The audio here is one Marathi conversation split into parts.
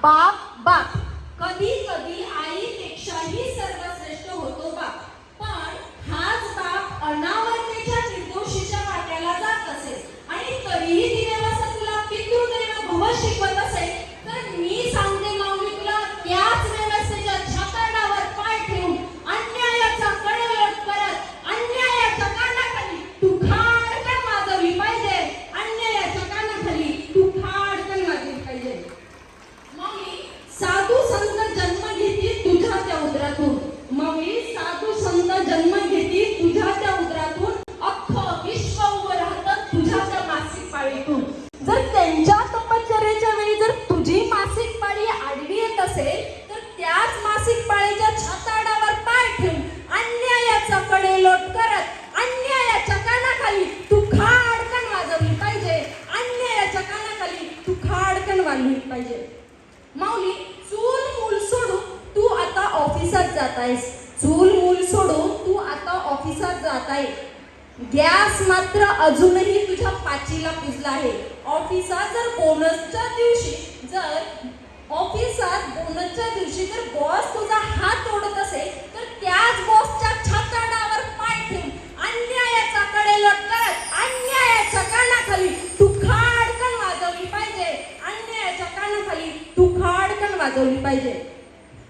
Bob. खाडकन वाजवली पाहिजे. माऊली चूल मूल सोडून तू आता ऑफिसात जात आहेस. चूल मूल सोडून तू आता ऑफिसात जात आहे. गॅस मात्र अजूनही तुझ्या पाचीला पुजला आहे. ऑफिसात जर बोनसच्या दिवशी जर वाजवली पाहिजे.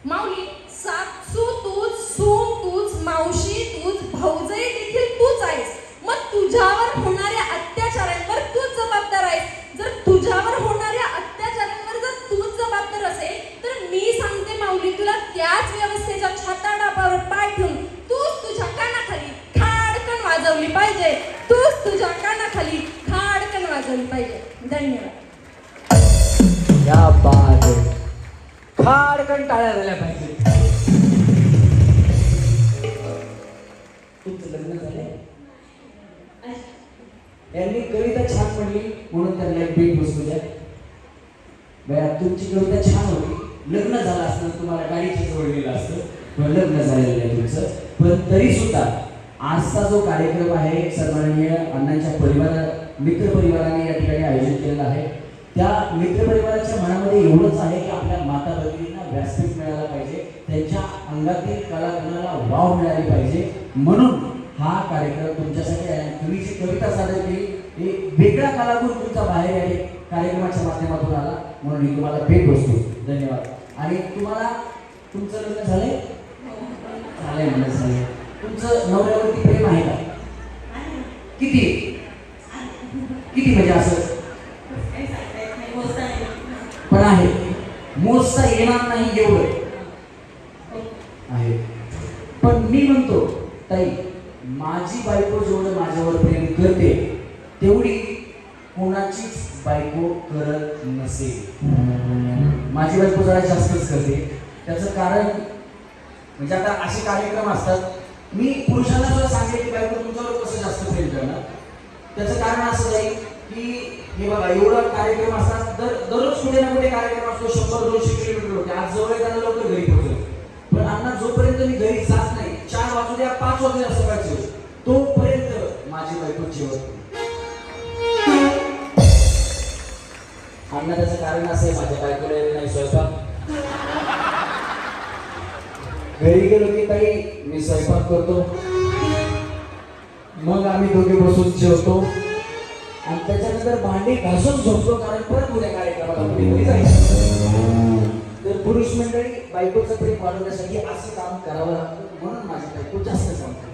माऊली सासू तूच सून तूच मावशी तूच भाऊजई देखील तूच आहेस. मग तुझ्यावर होणाऱ्या अत्याचारांवर तूच जबाबदार आहेस. जर तुझ्यावर होणाऱ्या अत्याचारांवर जर तूच जबाबदार असेल तर मी सांगते माऊली तुला त्याच व्यवस्थेच्या छाताडावर पाय ठेवून तूच तुझ्या कानाखाली खाडकन वाजवली पाहिजे. तूच तुझ्या कानाखाली खाडकन वाजवली पाहिजे. धन्यवाद. खाडकन टाळ्या झाल्या पाहिजे. तुमचं लग्न झालंय यांनी कविता छान म्हणली म्हणून त्यांना एक बीट बसू द्या. बया तुमची कविता छान होती. लग्न झालं असतं तुम्हाला गाडीची जवळ असतं पण लग्न झालेलं आहे तुमचं. पण तरी सुद्धा आजचा जो कार्यक्रम आहे सन्माननीय अण्णांच्या परिवारा मित्र परिवाराने या ठिकाणी आयोजित केलेला आहे. त्या मित्र परिवाराच्या मनामध्ये एवढंच आहे की आपल्या माता भगिनींना व्यासपीठ मिळाला पाहिजे त्यांच्या अंगातील कलागुणाला वाव मिळाली पाहिजे. म्हणून हा कार्यक्रम तुमच्यासाठी आहे. तुम्ही जी कविता सादर केली एक वेगळा कलागुण तुमचा बाहेर आहे. कार्यक्रमाच्या माध्यमातून आला. म्हणून मी तुम्हाला भेट बसतो. धन्यवाद. आणि तुम्हाला तुमचं लग्न झालंय? झालंय म्हणजे तुमचं नवऱ्या प्रेम आहे का किती किती म्हणजे असं पण आहे. मोजता येणार नाही एवढं. आहे. पण मी म्हणतो ताई माझी बायको जेवढं माझ्यावर प्रेम करते तेवढी कोणाचीच बायको करत नसेल. माझी बायको जरा जास्तच करते. त्याचं कारण म्हणजे आता असे कार्यक्रम असतात. मी पुरुषांना सुद्धा सांगेल की बायको तुमच्यावर कसं जास्त प्रेम करणार? त्याचं कारण असं आहे की हे बघा एवढा कार्यक्रम असतात तर कुठे ना कुठे कार्यक्रम असतो शंभर दोनशे किलोमीटर होते. आज जवळ येताना लवकर घरी पोहोचतो पण अण्णा जोपर्यंत मी घरी जात नाही चार वाजू द्या पाच वाजू द्या सकाळचे. तोपर्यंत माझी बायको जेवत अण्णा त्याचं कारण असं आहे माझ्या बायकोला येत नाही स्वयंपाक. घरी गेलो की ताई मी स्वयंपाक करतो. मग आम्ही दोघे बसून जेवतो. आणि त्याच्यानंतर भांडी घासून झोपतो कारण परत उद्या कार्यक्रमाला तर पुरुष मंडळी बायकोचं प्रेम वाढवण्यासाठी असं काम करावं लागतं म्हणून माझी बायको जास्त काम करते.